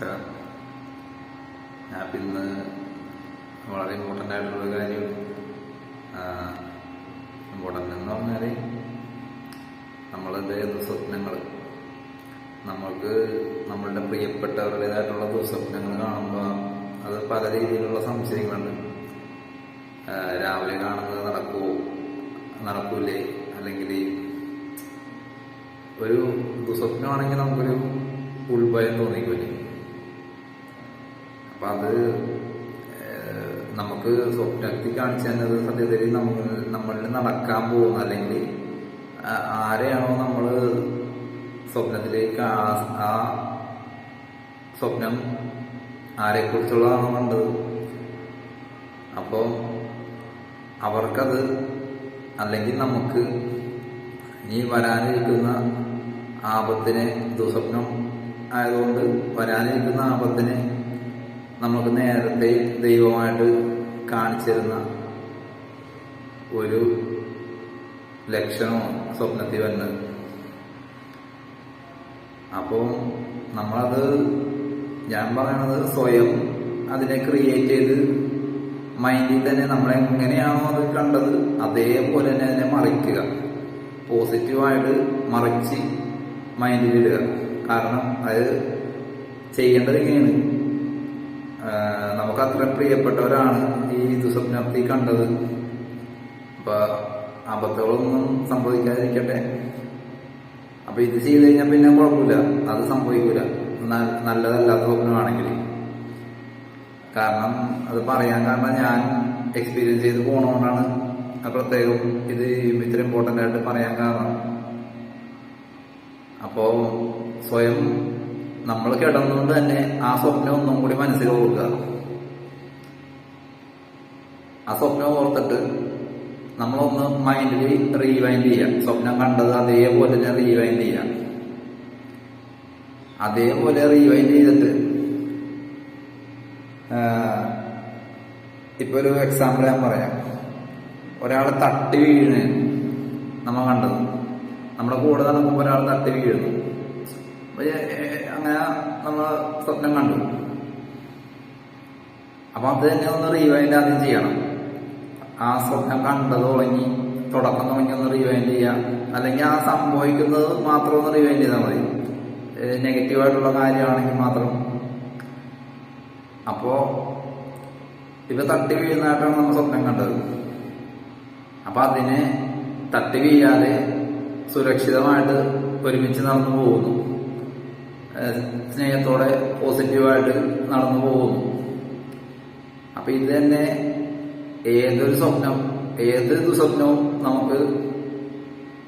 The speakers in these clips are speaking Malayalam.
നമസ്കാരം ഞാൻ ഇന്ന് വളരെ ഇമ്പോർട്ടന്റ് ആയിട്ടുള്ള കാര്യം ഇമ്പോർട്ടന്റ് എന്ന് പറഞ്ഞാൽ നമ്മളുടെ സ്വപ്നങ്ങൾ നമ്മൾക്ക് നമ്മളുടെ പ്രിയപ്പെട്ടവരുടേതായിട്ടുള്ള ദുസ്വപ്നങ്ങൾ കാണുമ്പോൾ അത് പല രീതിയിലുള്ള സംശയങ്ങളുണ്ട്. രാവിലെ കാണുന്നത് നടക്കുമോ നടക്കൂലേ? അല്ലെങ്കിൽ ഒരു ദുസ്വപ്നമാണെങ്കിൽ നമുക്കൊരു ഉൾഭയം തോന്നിക്കൂലേ? അപ്പൊ അത് നമുക്ക് സ്വപ്നത്തിൽ കാണിച്ചു തന്നത് സത്യത്തിൽ നമ്മൾ നമ്മളിൽ നടക്കാൻ പോകുന്ന അല്ലെങ്കിൽ ആരെയാണോ നമ്മൾ സ്വപ്നത്തിലേക്ക് ആ- ആ സ്വപ്നം ആരെക്കുറിച്ചുള്ളതാണോ കണ്ടത്. അപ്പോൾ അവർക്കത് അല്ലെങ്കിൽ നമുക്ക് ഇനി വരാനിരിക്കുന്ന ആപത്തിനെ ദുസ്വപ്നം ആയതുകൊണ്ട് വരാനിരിക്കുന്ന ആപത്തിനെ നമുക്ക് നേരത്തെ ദൈവമായിട്ട് കാണിച്ചിരുന്ന ഒരു ലക്ഷണമോ സ്വപ്നത്തിൽ വന്നത് അപ്പോൾ നമ്മളത് ഞാൻ പറയണത് സ്വയം അതിനെ ക്രിയേറ്റ് ചെയ്ത് മൈൻഡിൽ തന്നെ നമ്മൾ എങ്ങനെയാണോ അത് കണ്ടത് അതേപോലെ തന്നെ അതിനെ മറിക്കുക. പോസിറ്റീവായിട്ട് മറിച്ച് മൈൻഡിൽ ഇടുക. കാരണം അത് ചെയ്യേണ്ടത് ഇങ്ങനെയാണ് നമുക്ക് അത്ര പ്രിയപ്പെട്ടവരാണ് ഈ ദുസ്വപ്നത്തിൽ കണ്ടത്. അപ്പൊ അബദ്ധങ്ങളൊന്നും സംഭവിക്കാതിരിക്കട്ടെ. അപ്പൊ ഇത് ചെയ്ത് കഴിഞ്ഞാൽ പിന്നെ കുഴപ്പമില്ല. അത് സംഭവിക്കൂല. നല്ലതല്ലാത്ത സ്വപ്നമാണെങ്കിൽ. കാരണം അത് പറയാൻ കാരണം ഞാൻ എക്സ്പീരിയൻസ് ചെയ്ത് പോണതുകൊണ്ടാണ് അത് പ്രത്യേകം ഇത് ഇത്ര ഇമ്പോർട്ടന്റ് ആയിട്ട് പറയാൻ കാരണം. അപ്പോ സ്വയം നമ്മൾ കിടന്നുകൊണ്ട് തന്നെ ആ സ്വപ്നം ഒന്നും കൂടി മനസ്സിൽ ഓർക്കുക. ആ സ്വപ്നം ഓർത്തിട്ട് നമ്മളൊന്ന് മൈൻഡിൽ റീവൈൻഡ് ചെയ്യാം സ്വപ്നം കണ്ടത് അതേപോലെ തന്നെ റീവൈൻഡ് ചെയ്യാം അതേപോലെ റീവൈൻഡ് ചെയ്തിട്ട് ഇപ്പൊ ഒരു എക്സാമ്പിൾ ഞാൻ പറയാം. ഒരാളെ തട്ടി വീഴുന്നു നമ്മൾ കണ്ടത്. നമ്മുടെ കൂടെ നടക്കുമ്പോൾ ഒരാൾ തട്ടി വീഴുന്നു. ഏ- അങ്ങനെ നമ്മൾ സ്വപ്നം കണ്ടു. അപ്പൊ അത് തന്നെ ഒന്ന് റീവൈൻഡ് ആദ്യം ചെയ്യണം. ആ സ്വപ്നം കണ്ടത് തുടങ്ങി തുടക്കം തുടങ്ങി ഒന്ന് റീവൈൻഡ് ചെയ്യാം. അല്ലെങ്കിൽ ആ സംഭവിക്കുന്നത് മാത്രം ഒന്ന് റീവൈൻഡ് ചെയ്താൽ മതി. നെഗറ്റീവായിട്ടുള്ള കാര്യമാണെങ്കിൽ മാത്രം. അപ്പോ ഇപ്പൊ തട്ടി വീഴുന്നതായിട്ടാണ് നമ്മൾ സ്വപ്നം കണ്ടത്. അപ്പൊ അതിനെ തട്ടി വീഴാതെ സുരക്ഷിതമായിട്ട് ഒരുമിച്ച് നടന്നു പോകുന്നു. സ്നേഹത്തോടെ പോസിറ്റീവായിട്ട് നടന്നു പോകുന്നു. അപ്പൊ ഇത് തന്നെ ഏതൊരു സ്വപ്നം ഏതൊരു സ്വപ്നവും നമുക്ക്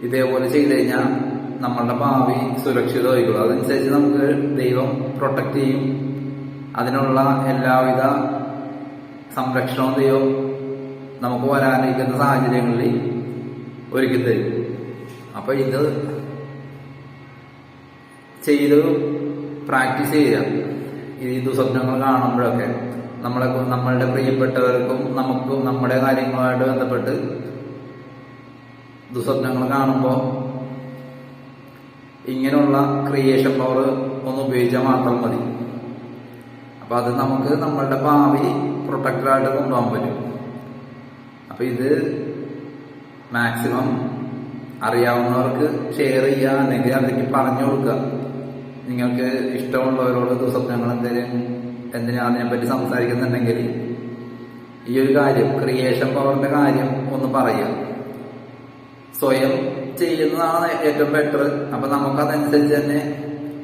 ഇതേപോലെ ചെയ്തു കഴിഞ്ഞാൽ നമ്മളുടെ ഭാവി സുരക്ഷിതമായിക്കോളും. അതനുസരിച്ച് നമുക്ക് ദൈവം പ്രൊട്ടക്ട് ചെയ്യും. അതിനുള്ള എല്ലാവിധ സംരക്ഷണവും ദൈവം നമുക്ക് വരാനിരിക്കുന്ന സാഹചര്യങ്ങളിൽ ഒരുക്കി തരും. അപ്പൊ ഇത് ചെയ്ത് പ്രാക്ടീസ് ചെയ്യുക. ഈ ദുസ്വപ്നങ്ങൾ കാണുമ്പോഴൊക്കെ നമ്മളെ നമ്മളുടെ പ്രിയപ്പെട്ടവർക്കും നമുക്കും നമ്മുടെ കാര്യങ്ങളുമായിട്ട് ബന്ധപ്പെട്ട് ദുസ്വപ്നങ്ങൾ കാണുമ്പോൾ ഇങ്ങനെയുള്ള ക്രിയേഷൻ പവർ ഒന്ന് ഉപയോഗിച്ചാൽ മാത്രം മതി. അപ്പൊ അത് നമുക്ക് നമ്മളുടെ ഭാവി പ്രൊട്ടക്ടറായിട്ട് കൊണ്ടുപോകാൻ പറ്റും. അപ്പൊ ഇത് മാക്സിമം അറിയാവുന്നവർക്ക് ഷെയർ ചെയ്യുക അല്ലെങ്കിൽ അതിലേക്ക് പറഞ്ഞു കൊടുക്കുക. നിങ്ങൾക്ക് ഇഷ്ടമുള്ളവരോട് ദിവസം ഞങ്ങൾ എന്തെങ്കിലും എന്തിനാ അതിനെപ്പറ്റി സംസാരിക്കുന്നുണ്ടെങ്കിൽ ഈ ഒരു കാര്യം ക്രിയേഷൻ പവറിന്റെ കാര്യം ഒന്ന് പറയാം സ്വയം ചെയ്യുന്നതാണ് ഏറ്റവും ബെറ്റർ അപ്പൊ നമുക്കതനുസരിച്ച് തന്നെ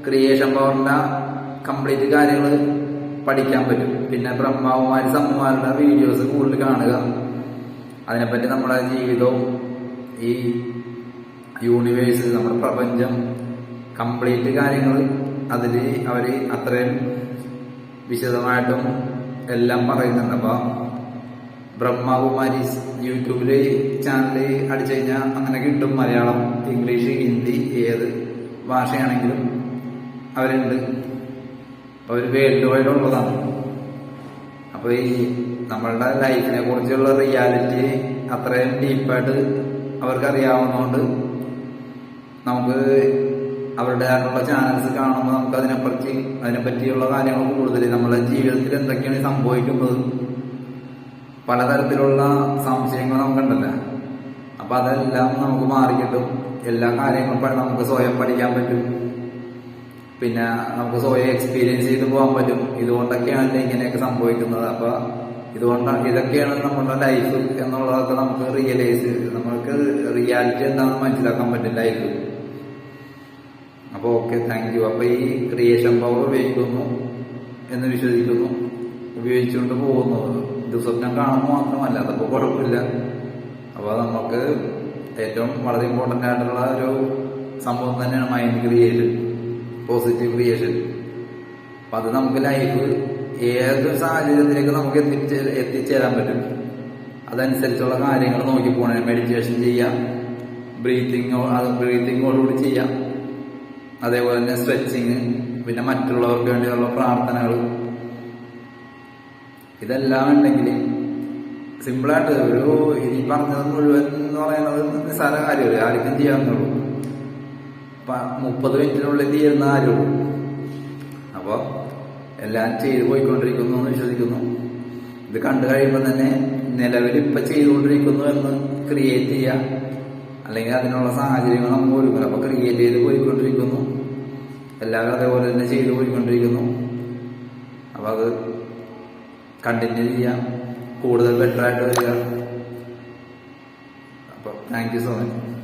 ക്രിയേഷൻ പവറിന്റെ കംപ്ലീറ്റ് കാര്യങ്ങൾ പഠിക്കാൻ പറ്റും. പിന്നെ ബ്രഹ്മാവുമാരി സമ്മമാരുടെ വീഡിയോസ് കൂടുതൽ കാണുക. അതിനെപ്പറ്റി നമ്മുടെ ജീവിതവും ഈ യൂണിവേഴ്സ് നമ്മുടെ പ്രപഞ്ചം കംപ്ലീറ്റ് കാര്യങ്ങൾ അതിൽ അവർ അത്രയും വിശദമായിട്ടും എല്ലാം പറയുന്നുണ്ട്. അപ്പോൾ ബ്രഹ്മകുമാരി യൂട്യൂബിൽ ചാനൽ അടിച്ചു കഴിഞ്ഞാൽ അങ്ങനെ കിട്ടും. മലയാളം ഇംഗ്ലീഷ് ഹിന്ദി ഏത് ഭാഷയാണെങ്കിലും അവരുണ്ട്. അവർ വേൾഡ് വൈഡ് ഉള്ളതാണ്. അപ്പോൾ ഈ നമ്മളുടെ ലൈഫിനെ കുറിച്ചുള്ള റിയാലിറ്റി അത്രയും ഡീപ്പായിട്ട് അവർക്ക് അറിയാവുന്നതുകൊണ്ട് നമുക്ക് അവരുടേതായിട്ടുള്ള ചാനൽസ് കാണുമ്പോൾ നമുക്ക് അതിനെപ്പറ്റി അതിനെപ്പറ്റിയുള്ള കാര്യങ്ങൾ കൂടുതൽ നമ്മുടെ ജീവിതത്തിൽ എന്തൊക്കെയാണ് സംഭവിക്കുന്നത്? പലതരത്തിലുള്ള സംശയങ്ങൾ നമുക്കുണ്ടല്ലോ. അപ്പൊ അതെല്ലാം നമുക്ക് മാറിക്കിട്ടും. എല്ലാ കാര്യങ്ങളും നമുക്ക് സ്വയം പഠിക്കാൻ പറ്റും. പിന്നെ നമുക്ക് സ്വയം എക്സ്പീരിയൻസ് ചെയ്ത് പോകാൻ പറ്റും. ഇതുകൊണ്ടൊക്കെയാണ് ഇങ്ങനെയൊക്കെ സംഭവിക്കുന്നത്. അപ്പൊ ഇതുകൊണ്ടാണ് ഇതൊക്കെയാണ് നമ്മുടെ ലൈഫ് എന്നുള്ളതൊക്കെ നമുക്ക് റിയലൈസ് നമുക്ക് റിയാലിറ്റി എന്താണെന്ന് മനസ്സിലാക്കാൻ പറ്റും ലൈഫ് അപ്പോൾ ഓക്കെ താങ്ക് യു അപ്പോൾ ഈ ക്രിയേഷൻ പവർ ഉപയോഗിക്കുന്നു എന്ന് വിശ്വസിക്കുന്നു. ഉപയോഗിച്ചുകൊണ്ട് പോകുന്നു. ഇത് സ്വപ്നം കാണുമ്പോൾ മാത്രമല്ല അതപ്പോൾ കുഴപ്പമില്ല. അപ്പോൾ നമുക്ക് ഏറ്റവും വളരെ ഇമ്പോർട്ടന്റ് ആയിട്ടുള്ള ഒരു സംഭവം തന്നെയാണ് മൈൻഡ് ക്രിയേഷൻ പോസിറ്റീവ് ക്രിയേഷൻ അപ്പം അത് നമുക്ക് ലൈഫ് ഏതൊരു സാഹചര്യത്തിലേക്ക് നമുക്ക് എത്തിച്ചേ എത്തിച്ചേരാൻ പറ്റും. അതനുസരിച്ചുള്ള കാര്യങ്ങൾ നോക്കി പോകണേ. മെഡിറ്റേഷൻ ചെയ്യാം. ബ്രീത്തിങ് അത് ബ്രീത്തിങ്ങോടുകൂടി ചെയ്യാം. അതേപോലെ തന്നെ സ്ട്രെച്ചിങ് പിന്നെ മറ്റുള്ളവർക്ക് വേണ്ടിയുള്ള പ്രാർത്ഥനകൾ. ഇതെല്ലാം ഉണ്ടെങ്കിൽ സിമ്പിളായിട്ട് ഒരു ഇനി പറഞ്ഞത് മുഴുവൻ എന്ന് പറയുന്നത് നിസ്സാര കാര്യമല്ല. ആർക്കും ചെയ്യാവുന്നുള്ളൂ മുപ്പത് മിനിറ്റിനുള്ളിൽ തീരുന്ന ആരും അപ്പോൾ എല്ലാം ചെയ്തു പോയിക്കൊണ്ടിരിക്കുന്നു എന്ന് വിശ്വസിക്കുന്നു. ഇത് കണ്ടു കഴിയുമ്പോൾ തന്നെ നിലവിൽ ഇപ്പം ചെയ്തുകൊണ്ടിരിക്കുന്നു എന്ന് ക്രിയേറ്റ് ചെയ്യാം. അല്ലെങ്കിൽ അതിനുള്ള സാഹചര്യങ്ങൾ നമുക്ക് ഒരുക്കണം അപ്പോൾ ക്രിയേറ്റ് ചെയ്ത് പോയിക്കൊണ്ടിരിക്കുന്നു. എല്ലാവരും അതേപോലെ തന്നെ ചെയ്തു പോയിക്കൊണ്ടിരിക്കുന്നു. അപ്പോൾ അത് കണ്ടിന്യൂ ചെയ്യാം. കൂടുതൽ ബെറ്റർ ആയിട്ട് വരിക. അപ്പോൾ താങ്ക് യു സോ മച്ച്